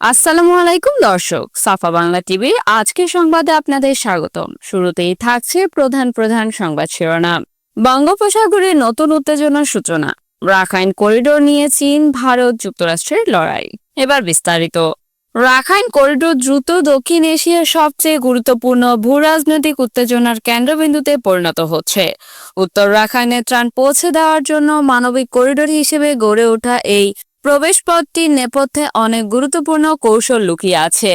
আসসালামু আলাইকুম, দর্শক। সাফা বাংলা টিভির আজকের সংবাদে আপনাদের স্বাগতম। শুরুতেই থাকছে প্রধান প্রধান সংবাদ শিরোনাম। বঙ্গোপসাগরে নতুন উত্তেজনার সূচনা। রাখাইন করিডোর নিয়ে চীন, ভারত যুক্তরাষ্ট্রের লড়াই। এবার বিস্তারিত। রাখাইন করিডোর দ্রুত দক্ষিণ এশিয়ার সবচেয়ে গুরুত্বপূর্ণ ভূ রাজনৈতিক উত্তেজনার কেন্দ্রবিন্দুতে পরিণত হচ্ছে। উত্তর রাখাইনে ত্রাণ পৌঁছে দেওয়ার জন্য মানবিক করিডোর হিসেবে গড়ে ওঠা এই প্রবেশপথটির নেপথ্যে অনেক গুরুত্বপূর্ণ কৌশল লুকিয়ে আছে।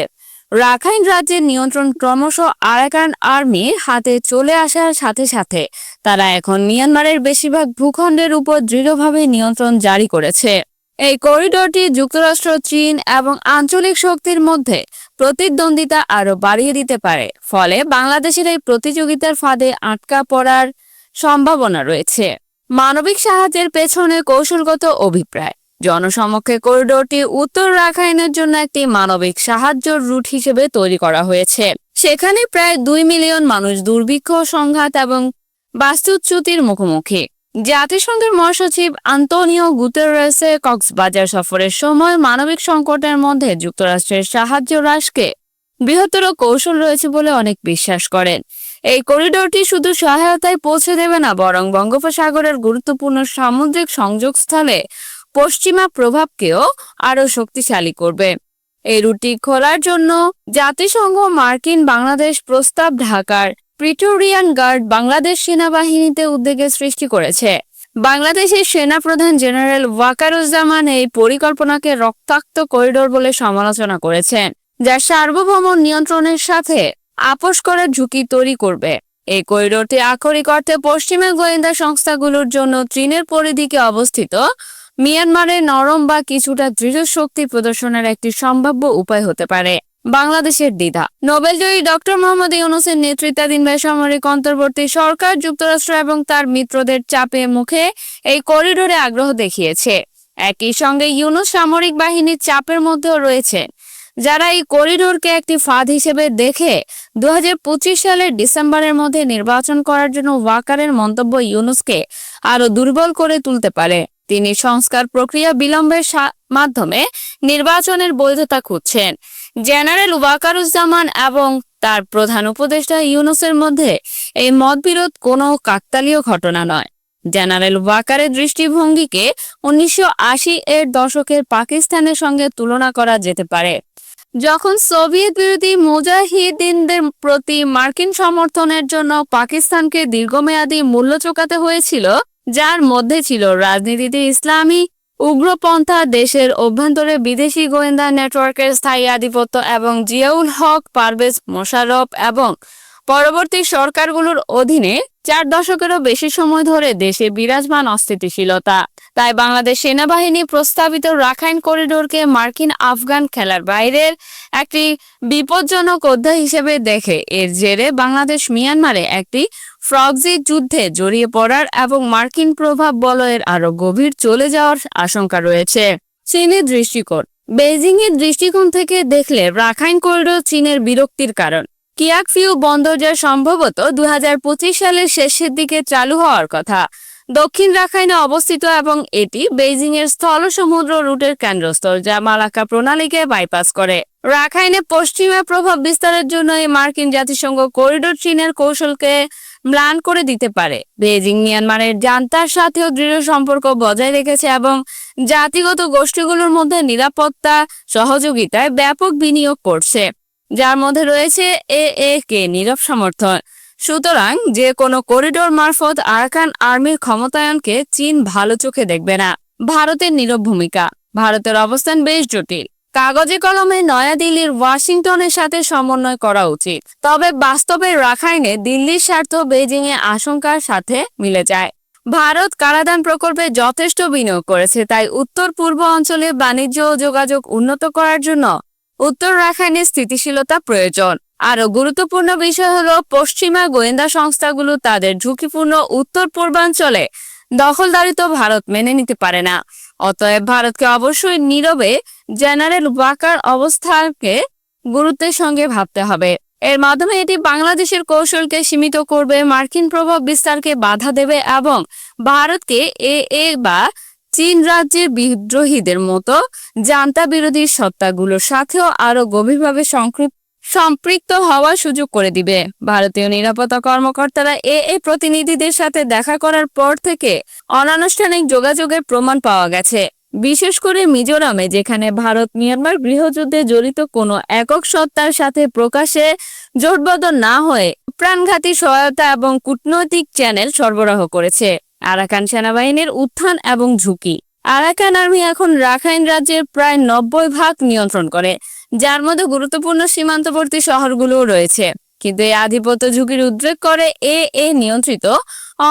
রাখাইন রাজ্যের নিয়ন্ত্রণ ক্রমশ আরাকান আর্মির হাতে চলে আসার সাথে সাথে তারা এখন মিয়ানমারের বেশিরভাগ ভূখণ্ডের উপর দৃঢ়ভাবে নিয়ন্ত্রণ জারি করেছে। এই করিডোরটি যুক্তরাষ্ট্র, চীন এবং আঞ্চলিক শক্তির মধ্যে প্রতিদ্বন্দ্বিতা আরও বাড়িয়ে দিতে পারে, ফলে বাংলাদেশের এই প্রতিযোগিতার ফাঁদে আটকা পড়ার সম্ভাবনা রয়েছে। মানবিক সাহায্যের পেছনে কৌশলগত অভিপ্রায়। জনসমক্ষে করিডোরটি উত্তর রাখাইনের জন্য একটি মানবিক সাহায্য রুট হিসেবে তৈরি করা হয়েছে। সেখানে প্রায় দুই মিলিয়ন মানুষ দুর্ভিক্ষ, সংঘাত এবং বাস্তুচ্যুতির মুখোমুখি। জাতিসংঘের মহাসচিব আন্তোনিও গুতেরেসে কক্সবাজার সফরের সময় মানবিক সংকটের মধ্যে যুক্তরাষ্ট্রের সাহায্য হ্রাসকে বৃহত্তর কৌশল রয়েছে বলে অনেক বিশ্বাস করেন। এই করিডোরটি শুধু সহায়তায় পৌঁছে দেবে না, বরং বঙ্গোপসাগরের গুরুত্বপূর্ণ সামুদ্রিক সংযোগস্থলে পশ্চিমা প্রভাবকেও আরও শক্তিশালী করবে। এই রুটি খোলার জন্য জাতিসংঘ মার্কিন বাংলাদেশ প্রস্তাব ঢাকার প্রিটোরিয়ান গার্ড বাংলাদেশ সেনাবাহিনীতে উদ্বেগের সৃষ্টি করেছে। বাংলাদেশের সেনাপ্রধান জেনারেল ওয়াকারুজ্জামান এই পরিকল্পনাকে রক্তাক্ত করিডোর বলে সমালোচনা করেছেন, যা সার্বভৌম নিয়ন্ত্রণের সাথে আপোষ করার ঝুঁকি তৈরি করবে। এই করিডোরটি আক্ষরিক অর্থে পশ্চিমা গোয়েন্দা সংস্থাগুলোর জন্য চীনের পরিধিকে অবস্থিত মিয়ানমারের নরম বা কিছুটা দৃঢ় শক্তি প্রদর্শনের একটি সম্ভাব্য উপায় হতে পারে, বাংলাদেশের দ্বিধা। নোবেলজয়ী ডক্টর মোহাম্মদ ইউনুসের নেতৃত্বাধীন বেসামরিক অন্তর্বর্তী সরকার, যুক্তরাষ্ট্র এবং তার মিত্রদের চাপে মুখে এই করিডোরে আগ্রহ দেখিয়েছে। একই সঙ্গে ইউনুস সামরিক বাহিনীর চাপের মধ্যেও রয়েছে। যারা এই করিডোরকে একটি ফাঁদ হিসেবে দেখে দু পঁচিশ সালের ডিসেম্বরের মধ্যে নির্বাচন করার জন্য ওয়াকারের মন্তব্য ইউনুসকে আরও দুর্বল করে তুলতে পারে। তিনি সংস্কার প্রক্রিয়া বিলম্বের মাধ্যমে নির্বাচনের বৈধতা খুঁজছেন। জেনারেল ওয়াকারুজ্জামান এবং তার প্রধান উপদেষ্টা ইউনুসের মধ্যে এই মতবিরোধ কোনো কাকতালীয় ঘটনা নয়। জেনারেল ওয়াকারের দৃষ্টিভঙ্গিকে উনিশশো আশি এর দশকের পাকিস্তানের সঙ্গে তুলনা করা যেতে পারে। যখন সোভিয়েত বিরোধী মুজাহিদিনদের প্রতি মার্কিন সমর্থনের জন্য পাকিস্তানকে দীর্ঘমেয়াদী মূল্য চোকাতে হয়েছিল যার মধ্যে ছিল রাজনীতিতে ইসলামী উগ্রপন্থা, দেশের অভ্যন্তরে বিদেশি গোয়েন্দা নেটওয়ার্কের স্থায়ী আধিপত্য এবং জিয়াউল হক, পারভেজ মোশারফ এবং পরবর্তী সরকারগুলোর অধীনে চার দশকেরও বেশি সময় ধরে দেশে বিরাজমান অস্থিতিশীলতা। তাই বাংলাদেশ সেনাবাহিনী প্রস্তাবিত রাখাইন করিডোরকে মার্কিন আফগান খেলার বাইরের একটি বিপজ্জনক অধ্যায় হিসেবে দেখে। এর জেরে বাংলাদেশ মিয়ানমারে একটি ফ্রগজি যুদ্ধে জড়িয়ে পড়ার এবং মার্কিন প্রভাব বলয়ের আরও গভীর চলে যাওয়ার আশঙ্কা রয়েছে। চীনের দৃষ্টিকোণ। বেজিং এর দৃষ্টিকোণ থেকে দেখলে রাখাইন করিডোর চীনের বিরক্তির কারণ। কিয়াকফিউ বন্দর যা সম্ভবত দু হাজার পঁচিশ সালের শেষের দিকে চালু হওয়ার কথা। দক্ষিণ রাখাইনে অবস্থিত এবং এটি বেইজিং এর স্থল সমুদ্র রুটের কেন্দ্রস্থল, যা মালাক্কা প্রণালীকে বাইপাস করে। রাখাইনে পশ্চিমা প্রভাব বিস্তারের জন্য এই মার্কিন জাতিসংঘ করিডোর চীনের কৌশলকে ম্লান করে দিতে পারে। বেজিং মিয়ানমারের জান্তার সাথেও দৃঢ় সম্পর্ক বজায় রেখেছে এবং জাতিগত গোষ্ঠীগুলোর মধ্যে নিরাপত্তা সহযোগিতায় ব্যাপক বিনিয়োগ করছে। যার মধ্যে রয়েছে এ এ কে, নীরব সমর্থন। সুতরাং যে কোনো করিডোর মারফত আরাকান আর্মির ক্ষমতায়নকে চীন ভালো চোখে দেখবে না। ভারতের নীরব ভূমিকা। ভারতের অবস্থান বেশ জটিল। কাগজে কলমে নয়াদিল্লির ওয়াশিংটনের সাথে সমন্বয় করা উচিত। তবে বাস্তবে রাখাইনে দিল্লির স্বার্থ বেজিং এ আশঙ্কার সাথে মিলে যায়। ভারত কারাদান প্রকল্পে যথেষ্ট বিনিয়োগ করেছে, তাই উত্তর পূর্ব অঞ্চলে বাণিজ্য ও যোগাযোগ উন্নত করার জন্য উত্তর রাখাইনে স্থিতিশীলতা প্রয়োজন। আরও গুরুত্বপূর্ণ বিষয় হল, পশ্চিমা গোয়েন্দা সংস্থাগুলো তাদের ঝুঁকিপূর্ণ উত্তর পূর্বাঞ্চলে দখলদারিত্ব ভারত মেনে নিতে পারে না। অতএব ভারতকে অবশ্যই নীরবে জেনারেল ওয়াকার অবস্থাকে গুরুত্বের সঙ্গে ভাবতে হবে। এর মাধ্যমে এটি বাংলাদেশের কৌশলকে সীমিত করবে, মার্কিন প্রভাব বিস্তারকে বাধা দেবে এবং ভারতকে এ এ বা চীন রাজ্যের বিদ্রোহীদের মতো জান্তা বিরোধী সত্তাগুলোর সাথেও আরও গভীরভাবে সংক্ষিপ্ত সম্পৃক্ত হওয়ার সুযোগ করে দিবে। ভারতীয় নিরাপত্তা কর্মকর্তারা এ এ প্রতিনিধিদের সাথে দেখা করার পর থেকে অনানুষ্ঠানিক যোগাযোগের প্রমাণ পাওয়া গেছে। বিশেষ করে মিজোরামে, যেখানে ভারত মিয়ানমার গৃহযুদ্ধে জড়িত কোনো একক সত্তার সাথে প্রকাশে জোটবদ্ধ না হয়ে প্রাণঘাতী সহায়তা এবং কূটনৈতিক চ্যানেল সরবরাহ করেছে। আরাকান সেনাবাহিনীর উত্থান এবং ঝুঁকি। আরাকান আর্মি এখন রাখাইন রাজ্যের প্রায় নব্বই ভাগ নিয়ন্ত্রণ করে, যার মধ্যে গুরুত্বপূর্ণ সীমান্তবর্তী শহরগুলোও রয়েছে। কিন্তু এই আধিপত্য ঝুঁকির উদ্রেক করে এ এ নিয়ন্ত্রিত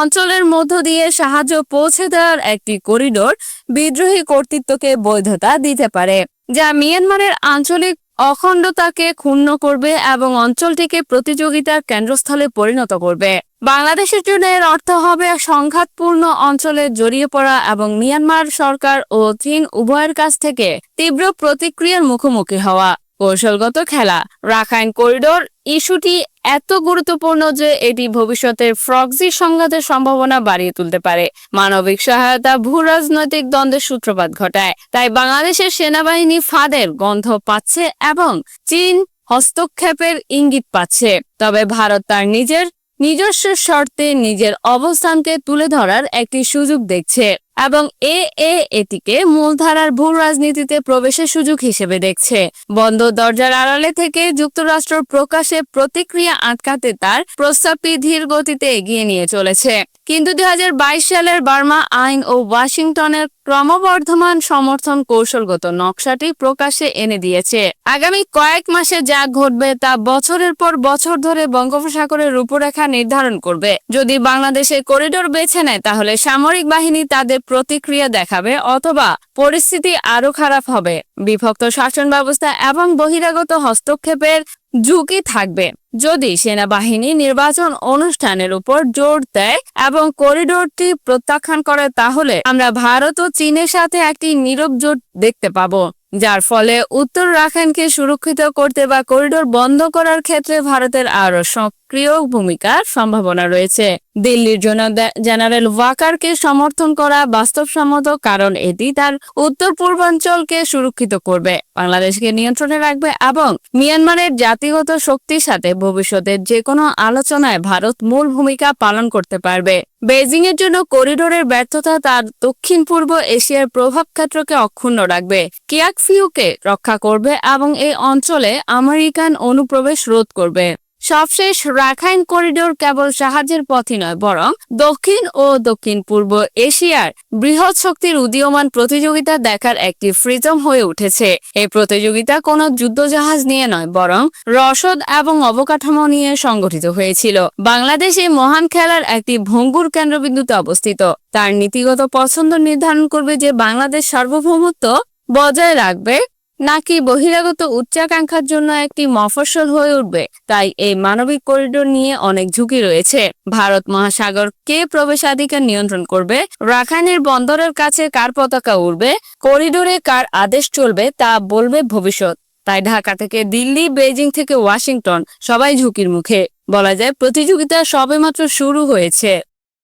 অঞ্চলের মধ্য দিয়ে সাহায্য পৌঁছে দেওয়ার একটি করিডোর বিদ্রোহী কর্তৃত্বকে বৈধতা দিতে পারে, যা মিয়ানমারের আঞ্চলিক অখণ্ডতাকে ক্ষুণ্ণ করবে এবং অঞ্চলটিকে প্রতিযোগিতার কেন্দ্রস্থলে পরিণত করবে। বাংলাদেশের জন্য এর অর্থ হবে সংঘাতপূর্ণ অঞ্চলে জড়িয়ে পড়া এবং মিয়ানমার সরকার ও চীন উভয়ের কাছ থেকে তীব্র প্রতিক্রিয়ার মুখোমুখি হওয়া। কৌশলগত খেলা, রাখাইন করিডোর ইস্যুটি এত গুরুত্বপূর্ণ যে এটি ভবিষ্যতের ফ্রক্সি সংঘাতের সম্ভাবনা বাড়িয়ে তুলতে পারে। মানবিক সহায়তা, ভূ রাজনৈতিক দ্বন্দ্বের সূত্রপাত ঘটায়। তাই বাংলাদেশের সেনাবাহিনী ফাঁদের গন্ধ পাচ্ছে এবং চীন হস্তক্ষেপের ইঙ্গিত পাচ্ছে। তবে ভারত তার নিজের নিজস্ব শর্তে নিজের অবস্থানকে তুলে ধরার একটি সুযোগ দেখছে। এবং এ এ এটিকে মূলধারার ভূ রাজনীতিতে প্রবেশের সুযোগ হিসেবে দেখছে। বন্ধ দরজার আড়ালে থেকে যুক্তরাষ্ট্র প্রকাশে প্রতিক্রিয়া আটকাতে তার প্রস্তাবটি ধীর গতিতে এগিয়ে নিয়ে চলেছে। কিন্তু দুই সালের বার্মা আইন ও ওয়াশিংটনের ক্রমবর্ধমান সমর্থন কৌশলগত নকশাটি প্রকাশে এনে দিয়েছে। আগামী কয়েক মাসে যা ঘটবে তা বছরের পর বছর ধরে বঙ্গোপসাগরের রূপরেখা নির্ধারণ করবে। যদি বাংলাদেশে করিডোর বেছে নেয়, তাহলে সামরিক বাহিনী তাদের প্রতিক্রিয়া দেখাবে অথবা পরিস্থিতি আরও খারাপ হবে। বিভক্ত শাসন ব্যবস্থা এবং বহিরাগত হস্তক্ষেপের ঝুঁকি থাকবে। যদি সেনাবাহিনী নির্বাচন অনুষ্ঠানের উপর জোর দেয় এবং করিডোরটি প্রত্যাখ্যান করে, তাহলে আমরা ভারত ও চীনের সাথে একটি নীরব জোট দেখতে পাবো। যার ফলে উত্তর রাখাইনকে সুরক্ষিত করতে বা করিডোর বন্ধ করার ক্ষেত্রে ভারতের আরও সক্রিয় ভূমিকার সম্ভাবনা রয়েছে। দিল্লির জন্য জেনারেল ওয়াকারকে সমর্থন করা বাস্তবসম্মত কারণ এটি তার উত্তর পূর্বাঞ্চলকে সুরক্ষিত করবে। বাংলাদেশকে নিয়ন্ত্রণে রাখবে এবং মিয়ানমারের জাতিগত শক্তির সাথে ভবিষ্যতের যে কোনো আলোচনায় ভারত মূল ভূমিকা পালন করতে পারবে। বেজিং এর জন্য করিডোরের ব্যর্থতা তার দক্ষিণ পূর্ব এশিয়ার প্রভাব ক্ষেত্রকে অক্ষুণ্ণ রাখবে। কিয়াকফিউকে রক্ষা করবে এবং এই অঞ্চলে আমেরিকান অনুপ্রবেশ রোধ করবে। সবশেষ রাখাইন করিডোর কেবল সাহায্যের পথই নয়, বরং দক্ষিণ ও দক্ষিণ পূর্ব এশিয়ার বৃহৎ শক্তির উদীয়মান প্রতিযোগিতা দেখার একটি ফ্রিজম হয়ে উঠেছে। এই প্রতিযোগিতা কোনো যুদ্ধজাহাজ নিয়ে নয়, বরং রসদ এবং অবকাঠামো নিয়ে সংগঠিত হয়েছিল। বাংলাদেশ এই মহান খেলার একটি ভঙ্গুর কেন্দ্রবিন্দুতে অবস্থিত। তার নীতিগত পছন্দ নির্ধারণ করবে যে বাংলাদেশ সার্বভৌমত্ব বজায় রাখবে নাকি বহিরাগত উচ্চাকাঙ্ক্ষার জন্য একটি মফস্বল হয়ে উঠবে? তাই এই মানবিক করিডোর নিয়ে অনেক ঝুঁকি রয়েছে। ভারত মহাসাগর কে প্রবেশাধিকার নিয়ন্ত্রণ করবে? রাখাইনের বন্দরের কাছে কার পতাকা উড়বে? করিডোরে কার আদেশ চলবে তা বলবে ভবিষ্যৎ। তাই ঢাকা থেকে দিল্লি বেজিং থেকে ওয়াশিংটন সবাই ঝুঁকির মুখে। বলা যায় প্রতিযোগিতা সবেমাত্র শুরু হয়েছে।